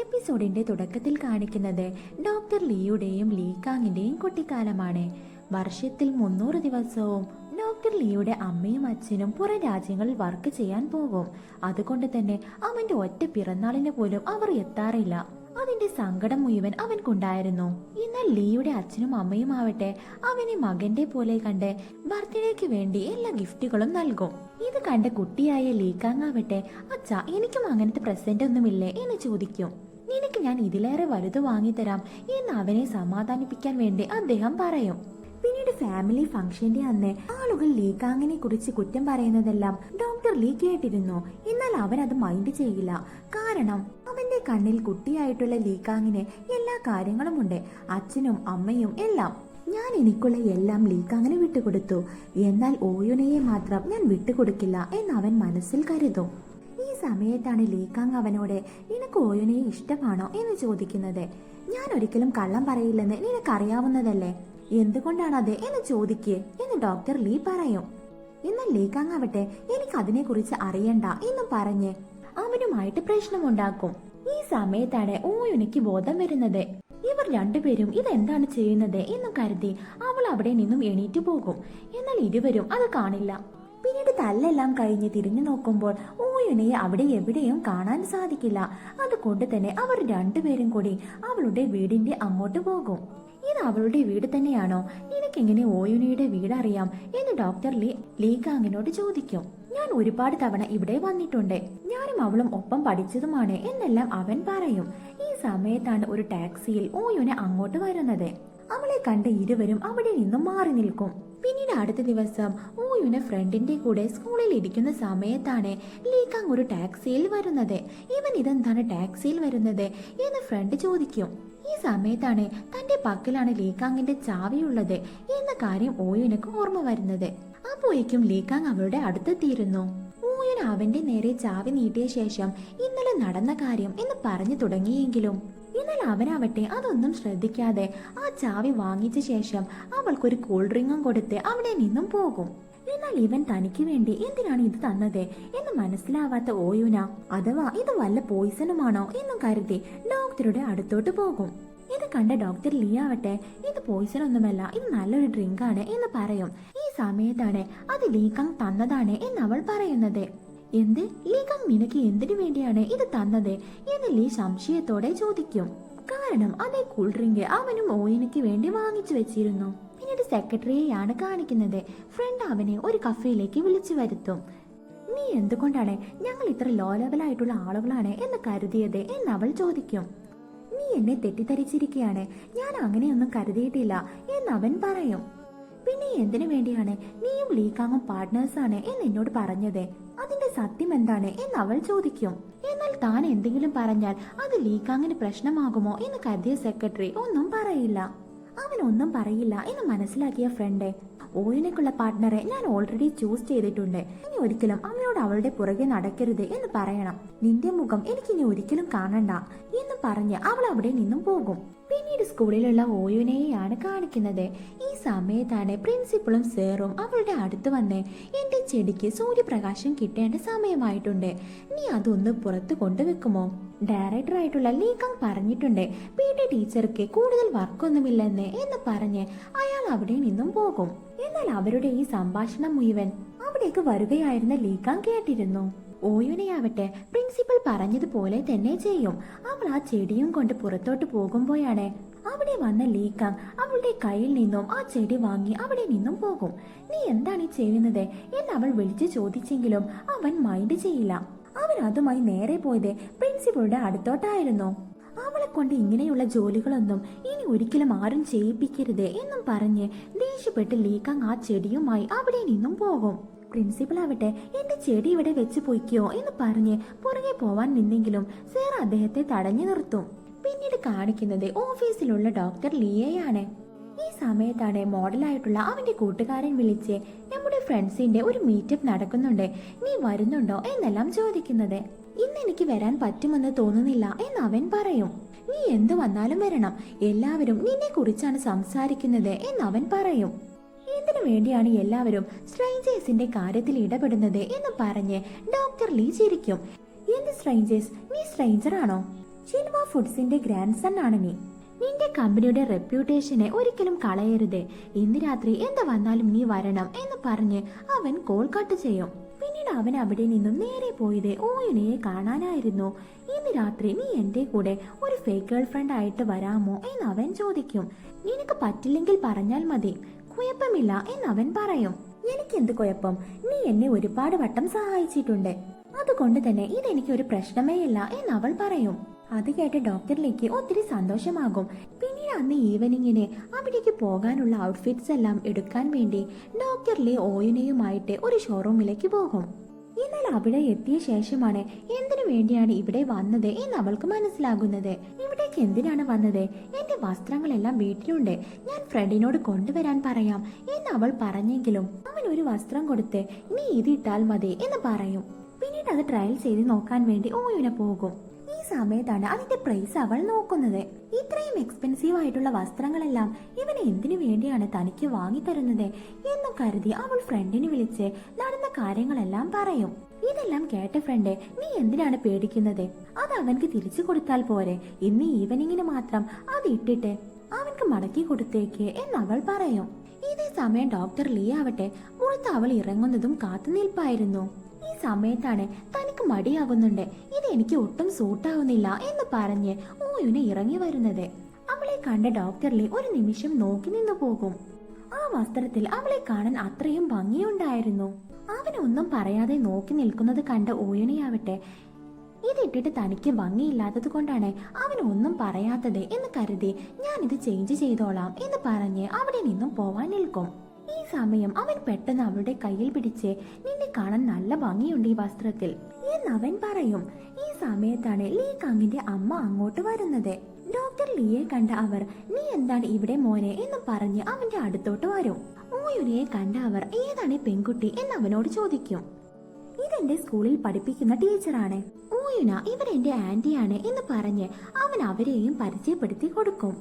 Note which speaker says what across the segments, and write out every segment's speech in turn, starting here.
Speaker 1: എപ്പിസോഡിന്റെ തുടക്കത്തിൽ കാണിക്കുന്നത് ഡോക്ടർ ലീയുടെയും ലീകാങ്ങിന്റെയും കുട്ടിക്കാലമാണ്. വർഷത്തിൽ മുന്നൂറ് ദിവസവും ഡോക്ടർ ലീയുടെ അമ്മയും അച്ഛനും പുറം രാജ്യങ്ങളിൽ വർക്ക് ചെയ്യാൻ പോകും. അതുകൊണ്ട് തന്നെ അവന്റെ ഒറ്റ പിറന്നാളിന് പോലും അവർ എത്താറില്ല. അതിന്റെ സങ്കടം മുഴുവൻ അവൻക്കുണ്ടായിരുന്നു. എന്നാൽ ലീയുടെ അച്ഛനും അമ്മയും ആവട്ടെ അവനെ മകന്റെ പോലെ കണ്ട് ബർത്ത്ഡേക്ക് വേണ്ടി എല്ലാ ഗിഫ്റ്റുകളും നൽകും. ഇത് കണ്ട കുട്ടിയായ ലീക്കാങ്ങാവട്ടെ അച്ഛ എനിക്കും അങ്ങനത്തെ പ്രസന്റ് ഒന്നുമില്ലേ? എന്ന് ചോദിക്കും. നിനക്ക് ഞാൻ ഇതിലേറെ വലുത് വാങ്ങിത്തരാം എന്ന് അവനെ സമാധാനിപ്പിക്കാൻ വേണ്ടി അദ്ദേഹം പറയും. പിന്നീട് ഫാമിലി ഫംഗ്ഷന്റെ അന്ന് ആളുകൾ ലീകാങ്ങിനെ കുറിച്ച് കുറ്റം പറയുന്നതെല്ലാം ഡോക്ടർ ലീ കേട്ടിരുന്നു. എന്നാൽ അവൻ അത് മൈൻഡ് ചെയ്യില്ല. കാരണം അവന്റെ കണ്ണിൽ കുട്ടിയായിട്ടുള്ള ലീക്കാങ്ങിന് എല്ലാ കാര്യങ്ങളും ഉണ്ട്. അച്ഛനും അമ്മയും എല്ലാം. ഞാൻ എനിക്കുള്ള എല്ലാം ലീക്കാങ്ങിന് വിട്ടുകൊടുത്തു. എന്നാൽ ഓയുനയെ മാത്രം ഞാൻ വിട്ടുകൊടുക്കില്ല എന്ന് അവൻ മനസ്സിൽ കരുതും. ഈ സമയത്താണ് ലീക്കാങ് അവനോട് നിനക്ക് ഓയോനെ ഇഷ്ടമാണോ? എന്ന് ചോദിക്കുന്നത്. ഞാൻ ഒരിക്കലും കള്ളം പറയില്ലെന്ന് നിനക്കറിയാവുന്നതല്ലേ? എന്തുകൊണ്ടാണ് അത് എന്ന് ചോദിക്കേ. എന്ന് ഡോക്ടർ ലീ പറയും. എന്നാൽ ലീക്കാങ് ആവട്ടെ എനിക്ക് അതിനെക്കുറിച്ച് അറിയണ്ട എന്നും പറഞ്ഞ് അവനുമായിട്ട് പ്രശ്നമുണ്ടാക്കും. ഈ സമയത്താണ് ഓയോനയ്ക്ക് ബോധം വരുന്നത്. ഇവർ രണ്ടുപേരും ഇതെന്താണ് ചെയ്യുന്നത്? എന്നും കരുതി അവൾ അവിടെ നിന്നും എണീറ്റു പോകും. എന്നാൽ ഇരുവരും അത് കാണില്ല. തല്ലെല്ലാം കഴിഞ്ഞ് തിരിഞ്ഞു നോക്കുമ്പോൾ ഓയുനയെ അവിടെ എവിടെയും കാണാൻ സാധിക്കില്ല. അതുകൊണ്ട് തന്നെ അവർ രണ്ടുപേരും കൂടി അവളുടെ വീടിന്റെ അങ്ങോട്ട് പോകും. ഇത് അവളുടെ വീട് തന്നെയാണോ? നിനക്കെങ്ങനെ ഓയുനയുടെ വീട് അറിയാം എന്ന് ഡോക്ടർ ലീ ലീകാങ്ങിനോട് ചോദിക്കും. ഞാൻ ഒരുപാട് തവണ ഇവിടെ വന്നിട്ടുണ്ട്. ഞാനും അവളും ഒപ്പം പഠിച്ചതുമാണ് എന്നെല്ലാം അവൻ പറയും. ഈ സമയത്താണ് ഒരു ടാക്സിയിൽ ഓയുന അങ്ങോട്ട് വരുന്നത്. അവളെ കണ്ട് ഇരുവരും അവിടെ നിന്നും മാറി നിൽക്കും. പിന്നീട് അടുത്ത ദിവസം ഓയുന ഫ്രണ്ടിന്റെ കൂടെ സ്കൂളിൽ ഇരിക്കുന്ന സമയത്താണ് ലീകാങ് ഒരു ടാക്സിയിൽ വരുന്നത്. ഇവൻ ഇതെന്താണ് ടാക്സിയിൽ വരുന്നത് എന്ന് ഫ്രണ്ട് ചോദിക്കും. ഈ സമയത്താണ് തന്റെ പക്കലാണ് ലീകാങ്ങിന്റെ ചാവിയുള്ളത് എന്ന കാര്യം ഓയുനക്ക് ഓർമ്മ വരുന്നത്. അപ്പോഴേക്കും ലീകാങ് അവളുടെ അടുത്തെത്തിയിരുന്നു ഓയുൻ അവന്റെ നേരെ ചാവി നീട്ടിയ ശേഷം ഇന്നലെ നടന്ന കാര്യം എന്ന് പറഞ്ഞു തുടങ്ങിയെങ്കിലും എന്നാൽ അവനാവട്ടെ അതൊന്നും ശ്രദ്ധിക്കാതെ ആ ചാവി വാങ്ങിച്ച ശേഷം അവൾക്കൊരു കൂൾ ഡ്രിങ്കും കൊടുത്ത് അവിടെ നിന്നും പോകും. എന്നാൽ ഇവൻ തനിക്ക് വേണ്ടി എന്തിനാണ് ഇത് തന്നത് എന്ന് മനസ്സിലാവാത്ത ഓയുന അഥവാ ഇത് വല്ല പോയിസണുമാണോ എന്നും കരുതി ഡോക്ടറുടെ അടുത്തോട്ട് പോകും. ഇത് കണ്ട ഡോക്ടർ ലീ ആവട്ടെ ഇത് പോയിസൺ ഒന്നുമല്ല ഇത് നല്ലൊരു ഡ്രിങ്ക് ആണ് എന്ന് പറയും. ഈ സമയത്താണ് അത് ലീകങ് തന്നതാണ് എന്ന് അവൾ പറയുന്നത്. എന്ത്? ലീകങ് നിനക്ക് എന്തിനു വേണ്ടിയാണ് ഇത് തന്നത്? എന്ന് ലീ സംശയത്തോടെ ചോദിക്കും. കാരണം അതേ കൂൾ ഡ്രിങ്ക് അവനും ഓയിനയ്ക്ക് വേണ്ടി വാങ്ങിച്ചു വെച്ചിരുന്നു. പിന്നീട് സെക്രട്ടറിയെയാണ് കാണിക്കുന്നത്. ഫ്രണ്ട് അവനെ ഒരു കഫേയിലേക്ക് വിളിച്ചു വരുത്തും. നീ എന്തുകൊണ്ടാണ് ഞങ്ങൾ ഇത്ര ലോ ലെവലായിട്ടുള്ള ആളുകളാണ് എന്ന് കരുതിയത്? എന്ന് അവൾ ചോദിക്കും. നീ എന്നെ തെറ്റിദ്ധരിച്ചിരിക്കുകയാണ്. ഞാൻ അങ്ങനെയൊന്നും കരുതിയിട്ടില്ല എന്ന് അവൻ പറയും. പിന്നെ എന്തിനു വേണ്ടിയാണ് നീയും ലീകാങ്ങും പാർട്ട്നേഴ്സ് ആണ് എന്ന് എന്നോട് പറഞ്ഞത്. സത്യം എന്താണ് എന്ന് അവൾ ചോദിക്കും. എന്നാൽ താൻ എന്തെങ്കിലും പറഞ്ഞാൽ അത് ലീകാങ്ങിന് പ്രശ്നമാകുമോ എന്ന് കരുതിയ സെക്രട്ടറി ഒന്നും പറയില്ല. അവൻ ഒന്നും പറയില്ല എന്ന് മനസ്സിലാക്കിയ ഫ്രണ്ട് ഓയിനക്കുള്ള പാർട്ട്ണറെ ഞാൻ ഓൾറെഡി ചൂസ് ചെയ്തിട്ടുണ്ട്. ഇനി ഒരിക്കലും അവനോട് അവളുടെ പുറകെ നടക്കരുത് എന്ന് പറയണം. നിന്റെ മുഖം എനിക്ക് ഇനി ഒരിക്കലും കാണണ്ട എന്ന് പറഞ്ഞ് അവൾ അവിടെ നിന്നും പോകും. പിന്നീട് സ്കൂളിലുള്ള ഓയുനെയാണ് കാണിക്കുന്നത്. ഈ സമയത്താണ് പ്രിൻസിപ്പളും സാറും അവളുടെ അടുത്ത് വന്ന് എന്റെ ചെടിക്ക് സൂര്യപ്രകാശം കിട്ടേണ്ട സമയമായിട്ടുണ്ട്. നീ അതൊന്ന് പുറത്ത് കൊണ്ടുവെക്കുമോ? ഡയറക്ടർ ആയിട്ടുള്ള ലീകാങ് പറഞ്ഞിട്ടുണ്ട്. പി ടി ടീച്ചർക്ക് കൂടുതൽ വർക്കൊന്നുമില്ലെന്ന് എന്ന് പറഞ്ഞ് അയാൾ അവിടെ നിന്നും പോകും. എന്നാൽ അവരുടെ ഈ സംഭാഷണം മുഴുവൻ അവിടേക്ക് വരികയായിരുന്ന ലീക്കാൻ കേട്ടിരുന്നു. ഓയുനെയാവട്ടെ പ്രിൻസിപ്പൽ പറഞ്ഞതുപോലെ തന്നെ ചെയ്യും. അവൾ ആ ചെടിയും കൊണ്ട് പുറത്തോട്ട് പോകുമ്പോഴാണ് അവിടെ വന്ന ലീക്കാം അവളുടെ കയ്യിൽ നിന്നും ആ ചെടി വാങ്ങി അവിടെ നിന്നും പോകും. നീ എന്താണ് ഈ ചെയ്യുന്നത്? എന്ന് അവൾ വിളിച്ചു ചോദിച്ചെങ്കിലും അവൻ മൈൻഡ് ചെയ്യില്ല. അവൻ അതുമായി നേരെ പോയത് പ്രിൻസിപ്പളുടെ അടുത്തോട്ടായിരുന്നു. അവളെ കൊണ്ട് ഇങ്ങനെയുള്ള ജോലികളൊന്നും ഇനി ഒരിക്കലും ആരും ചെയ്യിപ്പിക്കരുത് എന്നും പറഞ്ഞ് ദേഷ്യപ്പെട്ട് ലീക്കാങ് ആ ചെടിയുമായി അവിടെ നിന്നും പോകും. പ്രിൻസിപ്പൽ ആവട്ടെ എന്റെ ചെടി ഇവിടെ വെച്ച് പൊയ്ക്കോ എന്ന് പറഞ്ഞ് പുറകെ പോവാൻ നിന്നെങ്കിലും സേർ അദ്ദേഹത്തെ തടഞ്ഞു നിർത്തും. പിന്നീട് കാണിക്കുന്നത് ഓഫീസിലുള്ള ഡോക്ടർ ലിയയാണ്. ഈ സമയത്താണ് മോഡലായിട്ടുള്ള അവന്റെ കൂട്ടുകാരൻ വിളിച്ച് നമ്മുടെ ഫ്രണ്ട്സിന്റെ ഒരു മീറ്റപ്പ് നടക്കുന്നുണ്ട്. നീ വരുന്നുണ്ടോ? എന്നെല്ലാം ചോദിക്കുന്നത്. ഇന്ന് എനിക്ക് വരാൻ പറ്റുമെന്ന് തോന്നുന്നില്ല എന്ന് അവൻ പറയും. നീ എന്തു വന്നാലും വരണം. എല്ലാവരും നിന്നെ കുറിച്ചാണ് സംസാരിക്കുന്നത് എന്ന് അവൻ പറയും. എന്തിനു വേണ്ടിയാണ് എല്ലാവരും സ്ട്രേഞ്ചേഴ്സിന്റെ കാര്യത്തിൽ ഇടപെടുന്നത് എന്ന് പറഞ്ഞ് ഡോക്ടർ ലീ ചിരിക്കും. എന്ത് സ്ട്രേഞ്ചേഴ്സ് നീ സ്ട്രേഞ്ചർ ആണോ? ഷിൻവ ഫുഡ്സിന്റെ ഗ്രാൻഡ് സൺ ആണ് നീ. നിന്റെ കമ്പനിയുടെ റെപ്യൂട്ടേഷനെ ഒരിക്കലും കളയരുത്. ഇന്ന് രാത്രി എന്ത് വന്നാലും നീ വരണം എന്ന് പറഞ്ഞ് അവൻ കോൾ കട്ട് ചെയ്യും. പിന്നീട് അവൻ അവിടെ നിന്നും നേരെ പോയത് ഓയുനയെ കാണാനായിരുന്നു. ഇന്ന് രാത്രി നീ എന്റെ കൂടെ ഒരു ഫേക്ക് ഗേൾ ഫ്രണ്ട് ആയിട്ട് വരാമോ എന്ന് അവൻ ചോദിക്കും. നിനക്ക് പറ്റില്ലെങ്കിൽ പറഞ്ഞാൽ മതി. കുഴപ്പമില്ല എന്ന് അവൻ പറയും. എനിക്ക് എനിക്കെന്ത് കുഴപ്പം? നീ എന്നെ ഒരുപാട് വട്ടം സഹായിച്ചിട്ടുണ്ട്. അതുകൊണ്ട് തന്നെ ഇതെനിക്ക് ഒരു പ്രശ്നമേ ഇല്ല എന്ന് അവൾ പറയും. അത് കേട്ട് ഡോക്ടറിലേക്ക് ഒത്തിരി സന്തോഷമാകും. പിന്നീട് അന്ന് ഈവനിങ്ങിന് അവിടേക്ക് പോകാനുള്ള ഔട്ട്ഫിറ്റ്സ് എല്ലാം എടുക്കാൻ വേണ്ടി ഡോക്ടർ ലീ ഓയുനയുമായിട്ട് ഒരു ഷോറൂമിലേക്ക് പോകും. എന്നാൽ അവിടെ എത്തിയ ശേഷമാണ് എന്തിനു വേണ്ടിയാണ് ഇവിടെ വന്നത് എന്ന് അവൾക്ക് മനസ്സിലാകുന്നത്. ഇവിടേക്ക് എന്തിനാണ് വന്നത്? എന്റെ വസ്ത്രങ്ങളെല്ലാം വീട്ടിലുണ്ട്. ഞാൻ ഫ്രണ്ടിനോട് കൊണ്ടുവരാൻ പറയാം എന്ന് അവൾ പറഞ്ഞെങ്കിലും അവൻ ഒരു വസ്ത്രം കൊടുത്ത് നീ ഇതിട്ടാൽ മതി എന്ന് പറയും. പിന്നീട് അത് ട്രയൽ ചെയ്ത് നോക്കാൻ വേണ്ടി ഓയുന പോകും. സമയത്താണ് അതിന്റെ പ്രൈസ് അവൾ നോക്കുന്നത്. ഇത്രയും എക്സ്പെൻസീവ് ആയിട്ടുള്ള വസ്ത്രങ്ങളെല്ലാം ഇവന് എന്തിനു വേണ്ടിയാണ് തനിക്ക് വാങ്ങിത്തരുന്നത് എന്നും കരുതി അവൾ ഫ്രണ്ടിനെ വിളിച്ച് നടന്ന കാര്യങ്ങളെല്ലാം പറയും. ഇതെല്ലാം കേട്ട ഫ്രണ്ട് നീ എന്തിനാണ് പേടിക്കുന്നത്? അത് അവൻക്ക് തിരിച്ചു കൊടുത്താൽ പോരെ. ഇന്ന് ഈവനിങ്ങിന് മാത്രം അത് ഇട്ടിട്ട് അവൻക്ക് മടക്കി കൊടുത്തേക്ക് എന്ന് അവൾ പറയും. ഇതേ സമയം ഡോക്ടർ ലീ ആവട്ടെ പുറത്ത് അവൾ ഇറങ്ങുന്നതും കാത്തു നിൽപ്പായിരുന്നു ഈ സമയത്താണ് തനിക്ക് മടിയാകുന്നുണ്ട്. ഇത് എനിക്ക് ഒട്ടും സൂട്ടാവുന്നില്ല എന്ന് പറഞ്ഞ് ഓയുനെ ഇറങ്ങി വരുന്നത്. അവളെ കണ്ട ഡോക്ടർ ലീ ഒരു നിമിഷം നോക്കി നിന്നു പോകും. ആ വസ്ത്രത്തിൽ അവളെ കാണാൻ അത്രയും ഭംഗിയുണ്ടായിരുന്നു. അവനൊന്നും പറയാതെ നോക്കി നിൽക്കുന്നത് കണ്ട ഓയണിയാവട്ടെ ഇതിട്ടിട്ട് തനിക്ക് ഭംഗിയില്ലാത്തത് കൊണ്ടാണ് അവൻ ഒന്നും പറയാത്തത് എന്ന് കരുതി ഞാൻ ഇത് ചേഞ്ച് ചെയ്തോളാം എന്ന് പറഞ്ഞ് അവിടെ നിന്നും പോവാൻ നിൽക്കും. ഈ സമയം അവൻ പെട്ടെന്ന് അവളുടെ കയ്യിൽ പിടിച്ച് നിന്നെ കാണാൻ നല്ല ഭംഗിയുണ്ട് ഈ വസ്ത്രത്തിൽ. എന്നവൻ പറയും. ഈ സമയത്താണ് ലീ കാങ്ങിന്റെ അമ്മ അങ്ങോട്ട് വരുന്നത്. ഡോക്ടർ ലീയെ കണ്ട അവർ നീ എന്താണ് ഇവിടെ മോനെ? എന്ന് പറഞ്ഞ് അവന്റെ അടുത്തോട്ട് വരും. ഓയുനയെ കണ്ട അവർ ഏതാണ് പെൺകുട്ടി? എന്ന് അവനോട് ചോദിക്കും. ഇതെന്റെ സ്കൂളിൽ പഠിപ്പിക്കുന്ന ടീച്ചറാണ്. ഊയുന ഇവരെന്റെ ആന്റിയാണ് എന്ന് പറഞ്ഞ് അവൻ അവരെയും പരിചയപ്പെടുത്തി കൊടുക്കും.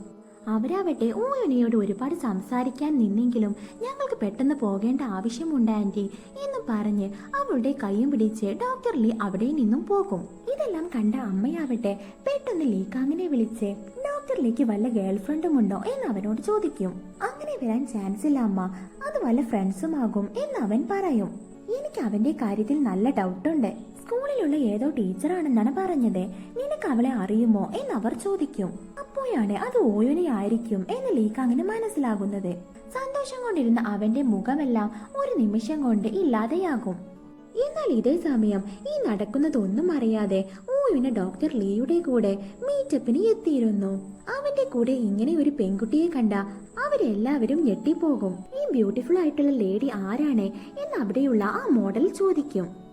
Speaker 1: അവരാവട്ടെ ഊയുനയോട് ഒരുപാട് സംസാരിക്കാൻ നിന്നെങ്കിലും ഞങ്ങൾക്ക് പെട്ടെന്ന് പോകേണ്ട ആവശ്യമുണ്ട് ആന്റി. എന്ന് പറഞ്ഞ് അവളുടെ കൈയും പിടിച്ച് ഡോക്ടർ ലീ അവിടെ നിന്നും പോകും. ഇതെല്ലാം കണ്ട അമ്മയാവട്ടെ പെട്ടെന്ന് ലീക്കാങ്ങിനെ വിളിച്ച് ഡോക്ടറിലേക്ക് ലീക്ക് വല്ല ഗേൾ ഫ്രണ്ടും ഉണ്ടോ? എന്ന് അവനോട് ചോദിക്കും. അങ്ങനെ വരാൻ ചാൻസ് ഇല്ല അമ്മ. അത് വല്ല ഫ്രണ്ട്സും ആകും എന്ന് അവൻ പറയും. എനിക്ക് അവന്റെ കാര്യത്തിൽ നല്ല ഡൗട്ട് ഉണ്ട്. സ്കൂളിലുള്ള ഏതോ ടീച്ചറാണെന്നാണ് പറഞ്ഞത്. നിനക്ക് അവളെ അറിയുമോ? എന്ന് അവർ ചോദിക്കും. അപ്പോഴാണ് അത് ഓയുനയായിരിക്കും എന്ന് ലീക്കാങ്ങിന് മനസ്സിലാകുന്നത്? സന്തോഷം കൊണ്ടിരുന്ന അവന്റെ മുഖമെല്ലാം ഒരു നിമിഷം കൊണ്ട് ഇല്ലാതെയാകും. എന്നാൽ ഇതേ സമയം ഈ നടക്കുന്നതൊന്നും അറിയാതെ ഓയുന ഡോക്ടർ ലീയുടെ കൂടെ മീറ്റപ്പിന് എത്തിയിരുന്നു. അവന്റെ കൂടെ ഇങ്ങനെ ഒരു പെൺകുട്ടിയെ കണ്ട അവരെല്ലാവരും ഞെട്ടിപ്പോകും. ഈ ബ്യൂട്ടിഫുൾ ആയിട്ടുള്ള ലേഡി ആരാണ് എന്ന് അവിടെയുള്ള ആ മോഡൽ ചോദിക്കും.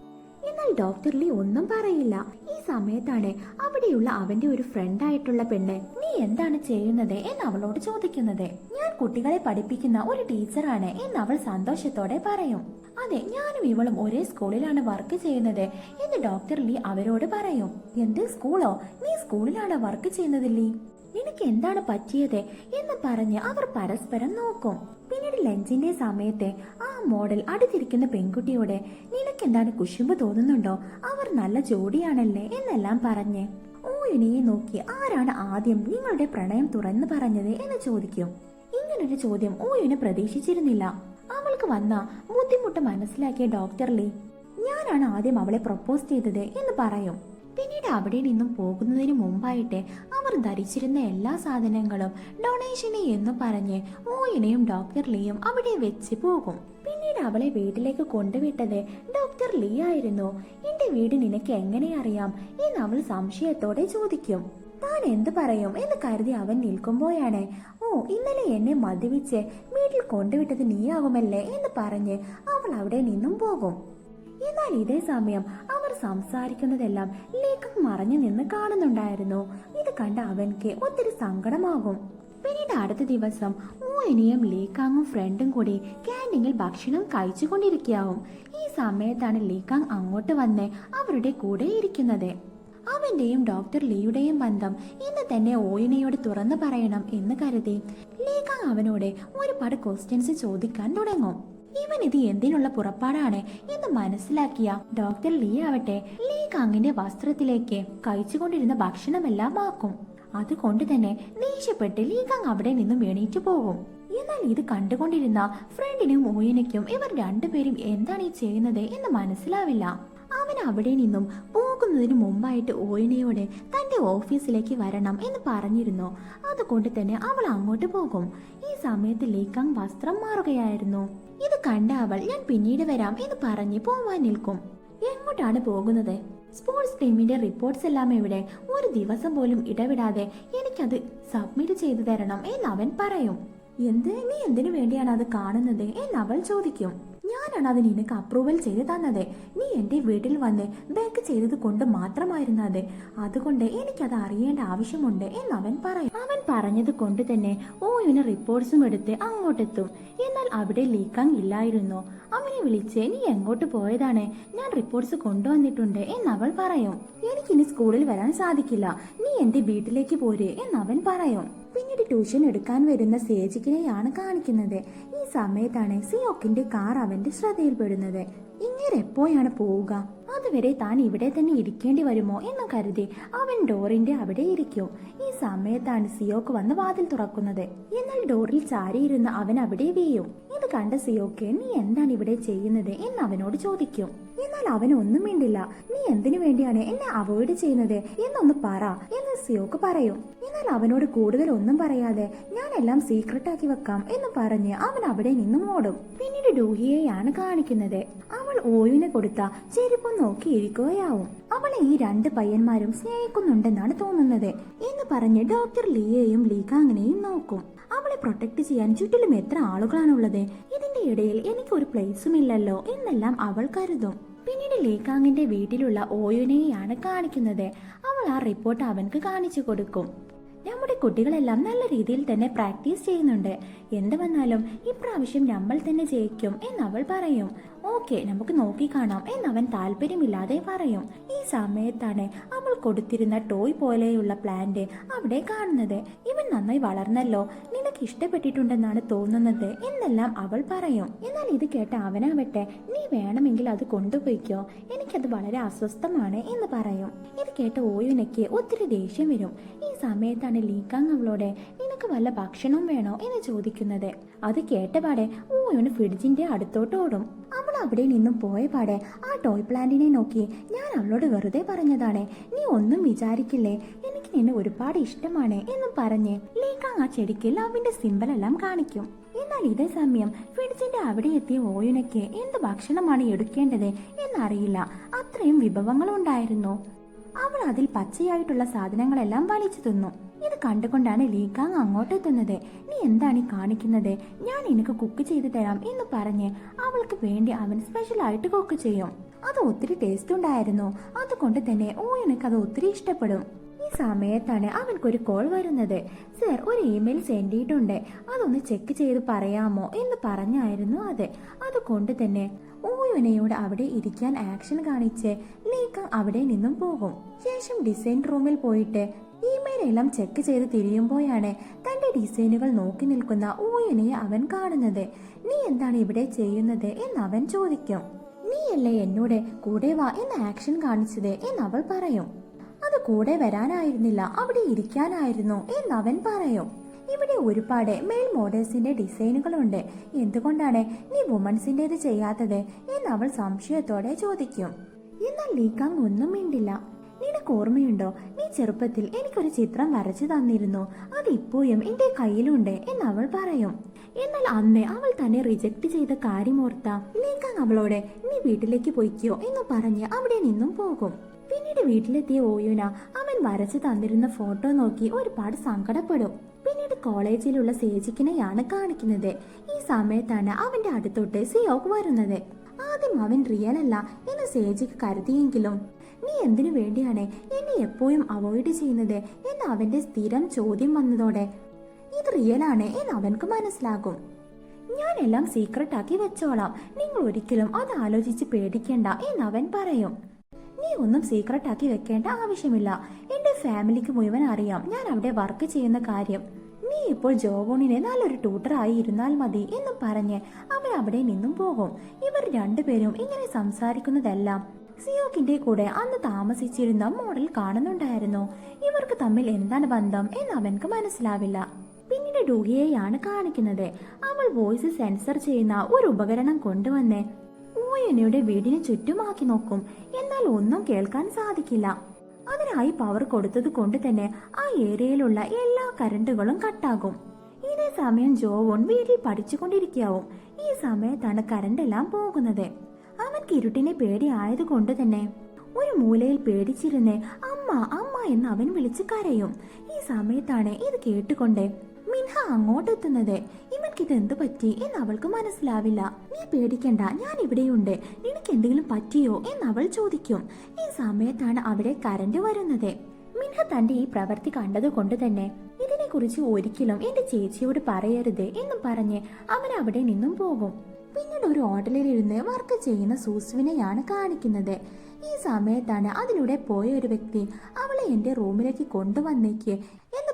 Speaker 1: എന്നാൽ ഡോക്ടർ ലീ ഒന്നും പറയില്ല. ഈ സമയത്താണ് അവിടെയുള്ള അവന്റെ ഒരു ഫ്രണ്ട് ആയിട്ടുള്ള പെണ്ണ് നീ എന്താണ് ചെയ്യുന്നത്? എന്ന് അവളോട് ചോദിക്കുന്നത്. ഞാൻ കുട്ടികളെ പഠിപ്പിക്കുന്ന ഒരു ടീച്ചറാണ് എന്ന് അവൾ സന്തോഷത്തോടെ പറയും. അതെ ഞാനും ഇവളും ഒരേ സ്കൂളിലാണ് വർക്ക് ചെയ്യുന്നത് എന്ന് ഡോക്ടർ ലീ അവരോട് പറയും. എന്ത് സ്കൂളോ? നീ സ്കൂളിലാണ് വർക്ക് ചെയ്യുന്നത് ലീ? നിനക്ക് എന്താണ് പറ്റിയത് എന്ന് പറഞ്ഞ് അവർ പരസ്പരം നോക്കും. പിന്നീട് ലഞ്ചിന്റെ സമയത്തെ ആ മോഡൽ അടുത്തിരിക്കുന്ന പെൺകുട്ടിയോട് നിനക്ക് എന്താണ് കുശുമ്പ് തോന്നുന്നുണ്ടോ? അവർ നല്ല ജോഡിയാണല്ലേ? എന്നെല്ലാം പറഞ്ഞ്. ഓയുനയെ നോക്കി ആരാണ് ആദ്യം നിങ്ങളുടെ പ്രണയം തുറന്നു പറഞ്ഞത്? എന്ന് ചോദിക്കും. ഇങ്ങനൊരു ചോദ്യം ഓയുന് പ്രതീക്ഷിച്ചിരുന്നില്ല. അവൾക്ക് വന്ന ബുദ്ധിമുട്ട് മനസ്സിലാക്കിയ ഡോക്ടർ ലീ ഞാനാണ് ആദ്യം അവളെ പ്രപ്പോസ് ചെയ്തത്? എന്ന് പറയും. പിന്നീട് അവിടെ നിന്നും പോകുന്നതിന് മുമ്പായിട്ട് അവർ ധരിച്ചിരുന്ന എല്ലാ സാധനങ്ങളും ഡൊണേഷനെ എന്ന് പറഞ്ഞ് മോയിനെയും ഡോക്ടർ ലീയും അവിടെ വെച്ച് പോകും. പിന്നീട് അവളെ വീട്ടിലേക്ക് കൊണ്ടുവിട്ടത് ഡോക്ടർ ലീ ആയിരുന്നു. എന്റെ വീട് നിനക്ക് എങ്ങനെ അറിയാം? എന്ന് അവൾ സംശയത്തോടെ ചോദിക്കും. താൻ എന്ത് പറയും? എന്ന് കരുതി അവൻ നിൽക്കുമ്പോഴാണ് ഓ ഇന്നലെ എന്നെ മദ്യപിച്ച് വീട്ടിൽ കൊണ്ടുവിട്ടത് നീയാകുമല്ലേ? എന്ന് പറഞ്ഞ് അവൾ അവിടെ നിന്നും പോകും. എന്നാൽ ഇതേ സമയം അവർ സംസാരിക്കുന്നതെല്ലാം ലേഖം മറഞ്ഞു നിന്ന് കാണുന്നുണ്ടായിരുന്നു. ഇത് കണ്ട അവൻക്ക് ഒത്തിരി സങ്കടമാകും. പിന്നീട് അടുത്ത ദിവസം മൂനിയും ലീക്കാങ്ങും ഫ്രണ്ടും കൂടി ക്യാന്റീനിൽ ഭക്ഷണം കഴിച്ചുകൊണ്ടിരിക്കുകയാവും. ഈ സമയത്താണ് ലീക്കാങ് അങ്ങോട്ട് വന്ന് അവരുടെ കൂടെ ഇരിക്കുന്നത്. അവന്റെയും ഡോക്ടർ ലീയുടെയും ബന്ധം ഇന്ന് തന്നെ ഓയിനയോട് തുറന്നു പറയണം എന്ന് കരുതി ലീക്കാങ് അവനോട് ഒരുപാട് ക്വസ്റ്റ്യൻസ് ചോദിക്കാൻ തുടങ്ങും. ഇവൻ ഇത് എന്തിനുള്ള പുറപ്പാടാണ് എന്ന് മനസ്സിലാക്കിയ ഡോക്ടർ ലീ ആവട്ടെ. ലീ കാങ്ങിന്റെ വസ്ത്രത്തിലേക്ക് കഴിച്ചുകൊണ്ടിരുന്ന ഭക്ഷണമെല്ലാം ആക്കും. അതുകൊണ്ട് തന്നെ ദേഷ്യപ്പെട്ട് ലീ കാങ് അവിടെ നിന്നും എണീറ്റ് പോകും. എന്നാൽ ഇത് കണ്ടുകൊണ്ടിരുന്ന ഫ്രണ്ടിനും ഓയനയ്ക്കും ഇവർ രണ്ടുപേരും എന്താണ് ഈ ചെയ്യുന്നത് എന്ന് മനസ്സിലാവില്ല. അവൻ അവിടെ നിന്നും പോകുന്നതിന് മുമ്പായിട്ട് ഓയനയോട് തന്റെ ഓഫീസിലേക്ക് വരണം എന്ന് പറഞ്ഞിരുന്നു. അതുകൊണ്ട് തന്നെ അവൾ അങ്ങോട്ട് പോകും. ഈ സമയത്ത് ലീകാങ് വസ്ത്രം മാറുകയായിരുന്നു. ഇത് കണ്ട അവൾ ഞാൻ പിന്നീട് വരാം എന്ന് പറഞ്ഞ് പോവാൻ നിൽക്കും. എങ്ങോട്ടാണ് പോകുന്നത്? സ്പോർട്സ് ടീമിന്റെ റിപ്പോർട്ട്സ് എല്ലാം ഇവിടെ ഒരു ദിവസം പോലും ഇടവിടാതെ എനിക്കത് സബ്മിറ്റ് ചെയ്തു തരണം എന്ന് അവൻ പറയും. എന്ത്? നീ എന്തിനു വേണ്ടിയാണ് അത് കാണുന്നത്? എന്ന് അവൾ ചോദിക്കും. ഞാനാണ് അത് നിനക്ക് അപ്രൂവൽ ചെയ്ത് തന്നത്. നീ എന്റെ വീട്ടിൽ വന്ന് ബേക്ക് ചെയ്തത് കൊണ്ട് മാത്രമായിരുന്നു അത്. അതുകൊണ്ട് എനിക്കത് അറിയേണ്ട ആവശ്യമുണ്ട് എന്ന് അവൻ പറയും. അവൻ പറഞ്ഞത് കൊണ്ട് തന്നെ ഓയുവിന് റിപ്പോർട്ട്സും എടുത്ത് അങ്ങോട്ടെത്തും. എന്നാൽ അവിടെ ലീക്കാങ് ഇല്ലായിരുന്നു. അവനെ വിളിച്ച് നീ എങ്ങോട്ട് പോയതാണ്? ഞാൻ റിപ്പോർട്ട്സ് കൊണ്ടുവന്നിട്ടുണ്ട് എന്ന് അവൾ പറയും. എനിക്കിനി സ്കൂളിൽ വരാൻ സാധിക്കില്ല. നീ എന്റെ വീട്ടിലേക്ക് പോരെ എന്ന് അവൻ പറയും. പിന്നീട് ട്യൂഷൻ എടുക്കാൻ വരുന്ന സേജിക്കിനെയാണ് കാണിക്കുന്നത്. ഈ സമയത്താണ് സിയോക്കിന്റെ കാർ അവന്റെ ശ്രദ്ധയിൽപ്പെടുന്നത്. ഇങ്ങനെ എപ്പോഴാണ് പോവുക? അതുവരെ താൻ ഇവിടെ തന്നെ ഇരിക്കേണ്ടി വരുമോ എന്ന് കരുതി അവൻ ഡോറിന്റെ അവിടെ ഇരിക്കും. ഈ സമയത്താണ് സിയോക്ക് വന്ന് വാതിൽ തുറക്കുന്നത്. എന്നാൽ ഡോറിൽ ചാരിയിരുന്ന അവൻ അവിടെ വീയും ഇത് കണ്ട സിയോക്ക് നീ എന്താണ് ഇവിടെ ചെയ്യുന്നത്? എന്ന് അവനോട് ചോദിക്കും. എന്നാൽ അവനൊന്നും ഒന്നും മിണ്ടില്ല. നീ എന്തിനു വേണ്ടിയാണ് എന്നെ അവോയ്ഡ് ചെയ്യുന്നത്? എന്നൊന്ന് പറ. എന്ന് സിയോക്ക് പറയും. എന്നാൽ അവനോട് കൂടുതൽ ഒന്നും പറയാതെ ഞാനെല്ലാം സീക്രട്ട് ആക്കി വെക്കാം എന്ന് പറഞ്ഞ് അവൻ അവിടെ നിന്നും ഓടും. പിന്നീട് ഡൂഹിയെയാണ് കാണിക്കുന്നത്. അവൾ ഓയുവിനെ കൊടുത്ത ചെരുപ്പം നോക്കി ഇരിക്കുകയാവും. അവളെ ഈ രണ്ട് പയ്യന്മാരും സ്നേഹിക്കുന്നുണ്ടെന്നാണ് തോന്നുന്നത് എന്ന് പറഞ്ഞ് ഡോക്ടർ ലിയേയും ലീകാങ്ങിനെയും നോക്കും. അവളെ പ്രൊട്ടക്ട് ചെയ്യാൻ ചുറ്റിലും എത്ര ആളുകളാണുള്ളത്? ഇതിന്റെ ഇടയിൽ എനിക്ക് ഒരു പ്ലേസും ഇല്ലല്ലോ എന്നെല്ലാം അവൾ കരുതും. പിന്നീട് ലീകാങ്ങിന്റെ വീട്ടിലുള്ള ഓയുനെയാണ് കാണിക്കുന്നത്. അവൾ ആ റിപ്പോർട്ട് അവൻക്ക് കാണിച്ചു കൊടുക്കും. നമ്മുടെ കുട്ടികളെല്ലാം നല്ല രീതിയിൽ തന്നെ പ്രാക്ടീസ് ചെയ്യുന്നുണ്ട്. എന്ത് വന്നാലും ഇപ്രാവശ്യം നമ്മൾ തന്നെ ജയിക്കും എന്ന് അവൾ പറയും. ഓക്കെ നമുക്ക് നോക്കിക്കാണാം അവൻ താല്പര്യമില്ലാതെ പറയും. ഈ സമയത്താണ് അവൾ കൊടുത്തിരുന്ന ടോയ് പോലെയുള്ള പ്ലാന്റ് അവിടെ കാണുന്നത്. ഇവൻ നന്നായി വളർന്നല്ലോ നിനക്ക് ഇഷ്ടപ്പെട്ടിട്ടുണ്ടെന്നാണ് തോന്നുന്നത് എന്നെല്ലാം അവൾ പറയും. എന്നാൽ ഇത് കേട്ട അവനാവട്ടെ നീ വേണമെങ്കിൽ അത് കൊണ്ടുപോയിക്കോ? എനിക്കത് വളരെ അസ്വസ്ഥമാണ് എന്ന് പറയും. ഇത് കേട്ട ഓയുനയ്ക്ക് ഒത്തിരി ദേഷ്യം വരും. ഈ സമയത്താണ് ലീക്കാങ് അവളോട് നിനക്ക് വല്ല ഭക്ഷണവും വേണോ? എന്ന് ചോദിക്കുന്നത്. അത് കേട്ടപാടെ ഓയുന് ഫ്രിഡ്ജിന്റെ അടുത്തോട്ട് ഓടും. അവൾ അവിടെ നിന്നും പോയ പാടെ ആ ടോയ് പ്ലാന്റിനെ നോക്കി. ഞാൻ അവളോട് വെറുതെ പറഞ്ഞതാണ്. നീ ഒന്നും വിചാരിക്കില്ലേ? എനിക്ക് നിന്നെ ഒരുപാട് ഇഷ്ടമാണ് എന്നും പറഞ്ഞ് ലീക്കാങ് ആ ചെടിക്ക് ലവിന്റെ സിമ്പലെല്ലാം കാണിക്കും. എന്നാൽ ഇതേ സമയം ഫിഡ്ജിന്റെ അവിടെ എത്തിയ ഓയുനയ്ക്ക് എന്ത് ഭക്ഷണമാണ് എടുക്കേണ്ടത് എന്നറിയില്ല. അത്രയും വിഭവങ്ങളുണ്ടായിരുന്നു. അവൾ അതിൽ പച്ചയായിട്ടുള്ള സാധനങ്ങളെല്ലാം വലിച്ചു തിന്നു. ഇത് കണ്ടുകൊണ്ടാണ് ലീകാങ് അങ്ങോട്ടെത്തുന്നത് നീ എന്താണ് ഈ കാണിക്കുന്നത്? ഞാൻ എനിക്ക് കുക്ക് ചെയ്തു തരാം എന്ന് പറഞ്ഞ് അവൾക്ക് വേണ്ടി അവൻ സ്പെഷ്യൽ ആയിട്ട് കുക്ക് ചെയ്യും. അത് ഒത്തിരി ടേസ്റ്റ് ഉണ്ടായിരുന്നു. അതുകൊണ്ട് തന്നെ ഓ എനിക്ക് അത് ഒത്തിരി ഇഷ്ടപ്പെടും. സമയത്താണ് അവൻക്കൊരു കോൾ വരുന്നത്. സർ ഒരു ഇമെയിൽ സെൻഡ് ചെയ്തിട്ടുണ്ട്. അതൊന്ന് ചെക്ക് ചെയ്ത് പറയാമോ എന്ന് പറഞ്ഞായിരുന്നു അത്. അതുകൊണ്ട് തന്നെ ഓയുനയോട് അവിടെ ഇരിക്കാൻ ആക്ഷൻ കാണിച്ച് ലീക്ക അവിടെ നിന്നും പോകും. ശേഷം ഡിസൈൻ റൂമിൽ പോയിട്ട് ഇമെയിൽ എല്ലാം ചെക്ക് ചെയ്ത് തിരിയുമ്പോഴാണ് തന്റെ ഡിസൈനുകൾ നോക്കി നിൽക്കുന്ന ഓയുനയെ അവൻ കാണുന്നത്. നീ എന്താണ് ഇവിടെ ചെയ്യുന്നത്? എന്ന് അവൻ ചോദിക്കും. നീയല്ലേ എന്നോട് കൂടെ വാ എന്ന് ആക്ഷൻ കാണിച്ചത്? എന്ന് അവൾ പറയും. അത് കൂടെ വരാനായിരുന്നില്ല. അവിടെ ഇരിക്കാനായിരുന്നു. എന്ന് അവൻ പറയും. ഇവിടെ ഒരുപാട് മെയിൽ മോഡൽസിന്റെ ഡിസൈനുകളുണ്ട് എന്തുകൊണ്ടാണ് നീ വുമൺസിന്റേത് ചെയ്യാത്തത്? എന്ന് അവൾ സംശയത്തോടെ ചോദിക്കും. എന്നാൽ ലീക്കാങ് ഒന്നും മിണ്ടില്ല. നിനക്ക് ഓർമ്മയുണ്ടോ? നീ ചെറുപ്പത്തിൽ എനിക്കൊരു ചിത്രം വരച്ചു തന്നിരുന്നു. അത് ഇപ്പോഴും എന്റെ കയ്യിലുണ്ട് എന്ന് അവൾ പറയും. എന്നാൽ അന്ന് അവൾ തന്നെ റിജക്ട് ചെയ്ത കാര്യമോർത്ത ലീക്കാങ് അവളോട് നീ വീട്ടിലേക്ക് പോയിക്കോ എന്ന് പറഞ്ഞ് അവിടെ നിന്നും പോകും. പിന്നീട് വീട്ടിലെത്തിയ ഓയുന അവൻ വരച്ചു തന്നിരുന്ന ഫോട്ടോ നോക്കി ഒരുപാട് സങ്കടപ്പെടും. പിന്നീട് കോളേജിലുള്ള സേജിക്കിനെയാണ് കാണിക്കുന്നത്. ഈ സമയത്താണ് അവന്റെ അടുത്തോട്ട് സിയോക്ക് വരുന്നത്. ആദ്യം അവൻ റിയൽ അല്ല എന്ന് സേജിക്ക് കരുതിയെങ്കിലും നീ എന്തിനു വേണ്ടിയാണ് എന്നെ എപ്പോഴും അവോയ്ഡ് ചെയ്യുന്നത്? എന്ന് അവന്റെ സ്ഥിരം ചോദ്യം വന്നതോടെ ഇത് റിയൽ ആണ് എന്ന് അവൻക്ക് മനസ്സിലാകും. ഞാനെല്ലാം സീക്രട്ട് ആക്കി വെച്ചോളാം. നിങ്ങൾ ഒരിക്കലും അത് ആലോചിച്ച് പേടിക്കേണ്ട എന്ന് അവൻ പറയും. നീ ഒന്നും സീക്രട്ട് ആക്കി വെക്കേണ്ട ആവശ്യമില്ല. എന്റെ ഫാമിലിക്ക് മുഴുവൻ അറിയാം ഞാൻ അവിടെ വർക്ക് ചെയ്യുന്ന കാര്യം. നീ ഇപ്പോൾ ജോബോണിനെ നല്ലൊരു ട്യൂട്ടറായി ഇരുന്നാൽ മതി എന്നും പറഞ്ഞ് അവൻ അവിടെ നിന്നും പോകും. ഇവർ രണ്ടുപേരും ഇങ്ങനെ സംസാരിക്കുന്നതെല്ലാം സിയോക്കിന്റെ കൂടെ അന്ന് താമസിച്ചിരുന്ന മോഡൽ കാണുന്നുണ്ടായിരുന്നു. ഇവർക്ക് തമ്മിൽ എന്താണ് ബന്ധം എന്ന് അവൻക്ക് മനസ്സിലാവില്ല. പിന്നീട് ഡുഹിയെയാണ് കാണിക്കുന്നത്. അവൾ വോയിസ് സെൻസർ ചെയ്യുന്ന ഒരു ഉപകരണം കൊണ്ടുവന്ന് ഊയനയുടെ വീടിന് ചുറ്റുമാക്കി നോക്കും. എന്നാൽ ഒന്നും കേൾക്കാൻ സാധിക്കില്ല. അതിനായി പവർ കൊടുത്തത് കൊണ്ട് തന്നെ ആ ഏരിയയിലുള്ള എല്ലാ കരണ്ടുകളും കട്ടാകും. ഇതേ സമയം ജോവോൺ വീട്ടിൽ പഠിച്ചുകൊണ്ടിരിക്കാവും ഈ സമയത്താണ് കരണ്ടെല്ലാം പോകുന്നത്. അവൻക്ക് ഇരുട്ടിനെ പേടിയായതുകൊണ്ട് തന്നെ ഒരു മൂലയിൽ പേടിച്ചിരുന്ന് അമ്മ അമ്മ എന്ന് അവൻ വിളിച്ച് കരയും. ഈ സമയത്താണ് ഇത് കേട്ടുകൊണ്ട് മിൻഹ അങ്ങോട്ടെത്തുന്നത്. ഇവൻക്കിത് എന്ത് പറ്റി എന്ന് അവൾക്ക് മനസ്സിലാവില്ല. നീ പേടിക്കണ്ട ഞാൻ ഇവിടെയുണ്ട്. നിനക്ക് എന്തെങ്കിലും പറ്റിയോ എന്ന് അവൾ ചോദിക്കും. ഈ സമയത്താണ് അവിടെ കരണ്ട് വരുന്നത്. മിൻഹ തന്റെ ഈ പ്രവൃത്തി കണ്ടതുകൊണ്ട് തന്നെ ഇതിനെക്കുറിച്ച് ഒരിക്കലും എന്റെ ചേച്ചിയോട് പറയരുത് എന്നും പറഞ്ഞ് അവൻ അവിടെ നിന്നും പോകും. പിന്നീട് ഒരു ഹോട്ടലിൽ ഹോട്ടലിലിരുന്ന് വർക്ക് ചെയ്യുന്ന സൂസുവിനെയാണ് കാണിക്കുന്നത്. ഈ സമയത്താണ് അതിലൂടെ പോയ ഒരു വ്യക്തി അവളെ എന്റെ റൂമിലേക്ക് കൊണ്ടുവന്നേക്ക്.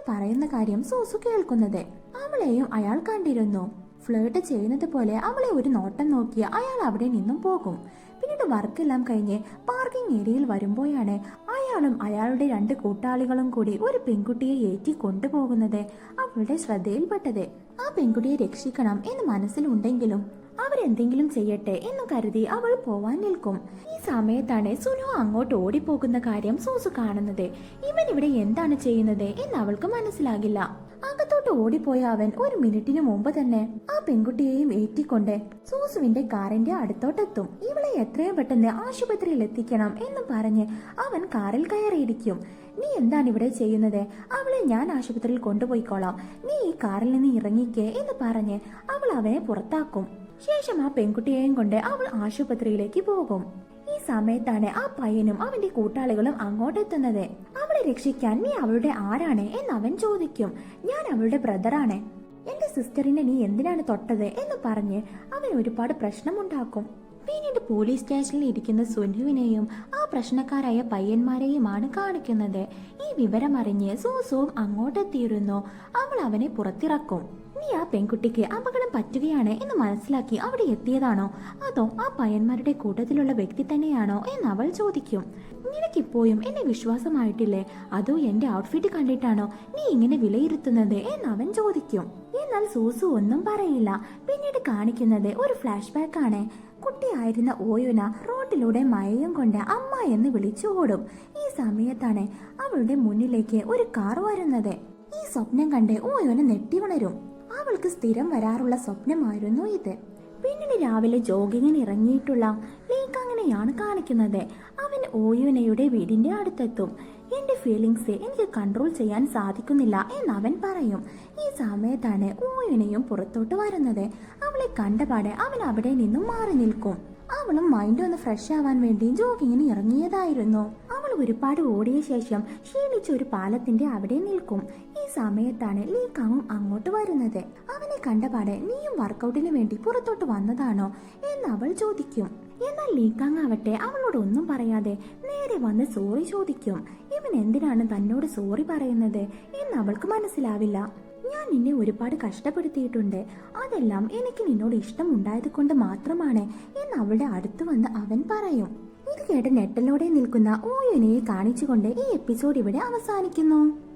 Speaker 1: പറയുന്ന കാര്യം സൂസു കേൾക്കുന്നത്. അവളെയും അയാൾ കണ്ടിരുന്നു. ഫ്ലേട്ട് ചെയ്യുന്നത് പോലെ അവളെ ഒരു നോട്ടം നോക്കി അയാൾ അവിടെ നിന്നും പോകും. പിന്നീട് വർക്കെല്ലാം കഴിഞ്ഞ് പാർക്കിംഗ് ഏരിയയിൽ വരുമ്പോഴാണ് അയാളും അയാളുടെ രണ്ട് കൂട്ടാളികളും കൂടി ഒരു പെൺകുട്ടിയെ ഏറ്റി കൊണ്ടുപോകുന്നത്. അവളുടെ ശ്രദ്ധയിൽപ്പെട്ടത്. ആ പെൺകുട്ടിയെ രക്ഷിക്കണം എന്ന് മനസ്സിലുണ്ടെങ്കിലും അവരെന്തെങ്കിലും ചെയ്യട്ടെ എന്ന് കരുതി അവൾ പോവാൻ നിൽക്കും. ഈ സമയത്താണ് സുനു അങ്ങോട്ട് ഓടിപ്പോകുന്ന കാര്യം സൂസു കാണുന്നത്. ഇവൻ ഇവിടെ എന്താണ് ചെയ്യുന്നത് എന്ന് അവൾക്ക് മനസ്സിലാകില്ല. അകത്തോട്ട് ഓടിപ്പോയ അവൻ ഒരു മിനിറ്റിനു മുമ്പ് തന്നെ ആ പെൺകുട്ടിയെയും ഏറ്റിക്കൊണ്ട് സൂസുവിന്റെ കാറിന്റെ അടുത്തോട്ടെത്തും. ഇവളെ എത്രയും പെട്ടെന്ന് ആശുപത്രിയിൽ എത്തിക്കണം എന്ന് പറഞ്ഞ് അവൻ കാറിൽ കയറിയിരിക്കും. നീ എന്താണ് ഇവിടെ ചെയ്യുന്നത്? അവളെ ഞാൻ ആശുപത്രിയിൽ കൊണ്ടുപോയിക്കോളാം. നീ ഈ കാറിൽ നിന്ന് ഇറങ്ങിക്കേ എന്ന് പറഞ്ഞ് അവൾ അവനെ പുറത്താക്കും. ശേഷം ആ പെൺകുട്ടിയെയും കൊണ്ട് അവൾ ആശുപത്രിയിലേക്ക് പോകും. ഈ സമയത്താണ് ആ പയ്യനും അവന്റെ കൂട്ടാളികളും അങ്ങോട്ടെത്തുന്നത്. അവളെ രക്ഷിക്കാൻ നീ അവളുടെ ആരാണ് എന്ന് അവൻ ചോദിക്കും. ഞാൻ അവളുടെ ബ്രദറാണ്. എന്റെ സിസ്റ്ററിനെ നീ എന്തിനാണ് തൊട്ടത്? എന്ന് പറഞ്ഞ് അവൻ ഒരുപാട് പ്രശ്നമുണ്ടാക്കും. പിന്നീട് പോലീസ് സ്റ്റേഷനിൽ ഇരിക്കുന്ന സുനുവിനെയും ആ പ്രശ്നക്കാരായ പയ്യന്മാരെയുമാണ് കാണിക്കുന്നത്. ഈ വിവരമറിഞ്ഞ് സൂസുവും അങ്ങോട്ടെത്തിയിരുന്നു. അവൾ അവനെ പുറത്തിറക്കും. നീ ആ പെൺകുട്ടിക്ക് അപകടം പറ്റുകയാണ് എന്ന് മനസ്സിലാക്കി അവിടെ എത്തിയതാണോ? അതോ ആ പയ്യന്മാരുടെ കൂട്ടത്തിലുള്ള വ്യക്തി തന്നെയാണോ എന്ന് അവൾ ചോദിക്കും. നിനക്കിപ്പോഴും എന്നെ വിശ്വാസമായിട്ടില്ലേ? അതോ എന്റെ ഔട്ട്ഫിറ്റ് കണ്ടിട്ടാണോ നീ ഇങ്ങനെ വിലയിരുത്തുന്നത് എന്ന് അവൻ ചോദിക്കും. എന്നാൽ സൂസു ഒന്നും പറയില്ല. പിന്നീട് കാണിക്കുന്നത് ഒരു ഫ്ലാഷ് ബാക്ക് ആണ്. കുട്ടിയായിരുന്ന ഓയുന റോഡിലൂടെ മയയും കൊണ്ട് അമ്മ എന്ന് വിളിച്ചു ഓടും. ഈ സമയത്താണ് അവളുടെ മുന്നിലേക്ക് ഒരു കാർ വരുന്നത്. ഈ സ്വപ്നം കണ്ട് ഓയോന നെട്ടി ഉണരും. അവൾക്ക് സ്ഥിരം വരാറുള്ള സ്വപ്നമായിരുന്നു ഇത്. പിന്നീട് രാവിലെ ജോഗിങ്ങിന് ഇറങ്ങിയിട്ടുള്ള ലീക്ക് അങ്ങനെയാണ് കാണിക്കുന്നത്. അവൻ ഓയുനയുടെ വീടിന്റെ അടുത്തെത്തും. എന്റെ ഫീലിങ്സ് എനിക്ക് കൺട്രോൾ ചെയ്യാൻ സാധിക്കുന്നില്ല എന്ന് അവൻ പറയും. ഈ സമയത്താണ് ഓയുനയും പുറത്തോട്ട് വരുന്നത്. അവളെ കണ്ടപാടെ അവൻ അവിടെ നിന്നും മാറി നിൽക്കും. അവളും മൈൻഡ് ഒന്ന് ഫ്രഷ് ആവാൻ വേണ്ടി ജോഗിങ്ങിന് ഇറങ്ങിയതായിരുന്നു. അവൾ ഒരുപാട് ഓടിയ ശേഷം ക്ഷീണിച്ച ഒരു പാലത്തിന്റെ അവിടെ നിൽക്കും. ഈ സമയത്താണ് ലീക്കാങ്ങും അങ്ങോട്ട് വരുന്നത്. അവനെ കണ്ടപാടെ നീയും വർക്കൗട്ടിന് വേണ്ടി പുറത്തോട്ട് വന്നതാണോ? എന്ന് അവൾ ചോദിക്കും. എന്നാൽ ലീക്കാങ് ആവട്ടെ അവളോട് ഒന്നും പറയാതെ നേരെ വന്ന് സോറി ചോദിക്കും. ഇവൻ എന്തിനാണ് തന്നോട് സോറി പറയുന്നത്? എന്ന് അവൾക്ക് മനസ്സിലാവില്ല. ഞാൻ നിന്നെ ഒരുപാട് കഷ്ടപ്പെടുത്തിയിട്ടുണ്ട്. അതെല്ലാം എനിക്ക് നിന്നോട് ഇഷ്ടമുണ്ടായത് കൊണ്ട് മാത്രമാണ് എന്ന് അവളുടെ അടുത്ത് വന്ന് അവൻ പറയും. ഇത് കേട്ട് നെട്ടലോടെ നിൽക്കുന്ന ഓയുനയെ കാണിച്ചുകൊണ്ട് ഈ എപ്പിസോഡ് ഇവിടെ അവസാനിക്കുന്നു.